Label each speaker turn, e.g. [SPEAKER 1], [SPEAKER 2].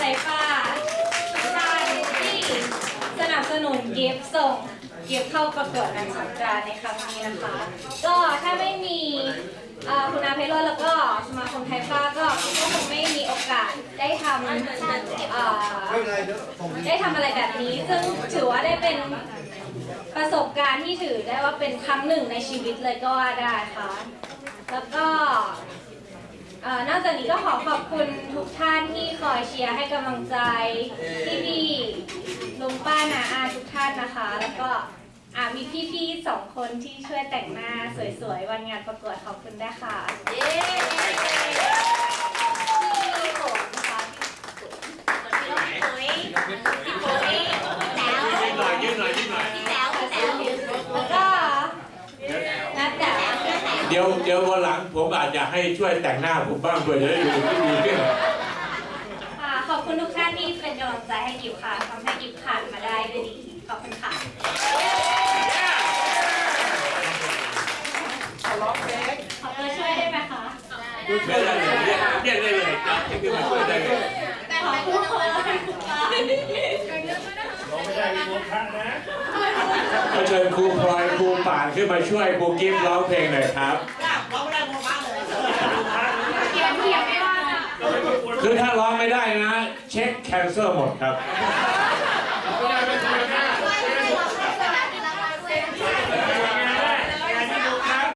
[SPEAKER 1] ไซฟ้าทุกท่านที่สนับสนุนเกิฟส่ง เกิฟเข้าประกวดนางสงกรานต์ในครั้งนี้นะคะ ก็ถ้าไม่มีเอ่อคุณอาเพโรจน์แล้วก็สมาคมไทยฟ้าก็ก็คงไม่มีโอกาสได้ทำเอ่อ
[SPEAKER 2] ได้
[SPEAKER 1] ทำอะไรแบบนี้ ซึ่งถือว่าได้เป็นประสบการณ์ที่ถือได้ว่าเป็นครั้งหนึ่งในชีวิตเลยก็ว่าได้ค่ะ แล้วก็ จากนี้ก็ขอขอบคุณทุกท่านที่คอยเชียร์ให้กำลังใจพี่พี่ๆลุงป้านาอาทุกท่านนะคะ แล้วก็อ่ามีพี่ๆสองคนที่ช่วยแต่งหน้าสวยๆ วันงานประกวดขอบคุณด้วยค่ะ
[SPEAKER 3] เย้
[SPEAKER 1] พี่ฝนนะคะ
[SPEAKER 3] พี่ปุ๋ยพี่ปุ๋ยพี่แต๋ว
[SPEAKER 4] ยืนหน่อยยืนหน่อยยืนหน่อย
[SPEAKER 3] พี่แต๋วพี่แต๋ว
[SPEAKER 1] แล้วก็นัดแต่
[SPEAKER 4] เดี๋ยวเดี๋ยววันหลังผมอาจจะให้ช่วยแต่งหน้าผมบ้างเพื่อจะได้ดูที่ดีขึ้น
[SPEAKER 1] ค่ะขอบคุณทุกท่านที่เป็นกำลังใจให้กิฟค่ะทำให้กิฟผ่านมาได้ด้วยดีขอบคุณค่ะขอตัวช่วยได้ไหมคะ
[SPEAKER 4] ไม่ได้เลยเรียกเรียกได้เลยจะจะขึ้นมาช่วยได้เลย
[SPEAKER 1] ขอบคุณค่ะ
[SPEAKER 4] ก็เชิญครูพลอย ครูป่านขึ้นมาช่วยครูกิฟต์ร้องเพลงหน่อยครับ
[SPEAKER 1] เขียนเขียนไม่ว่านะ
[SPEAKER 4] คือถ้าร้องไม่ได้นะ เช็คแคนเซิลหมดครับ
[SPEAKER 1] ข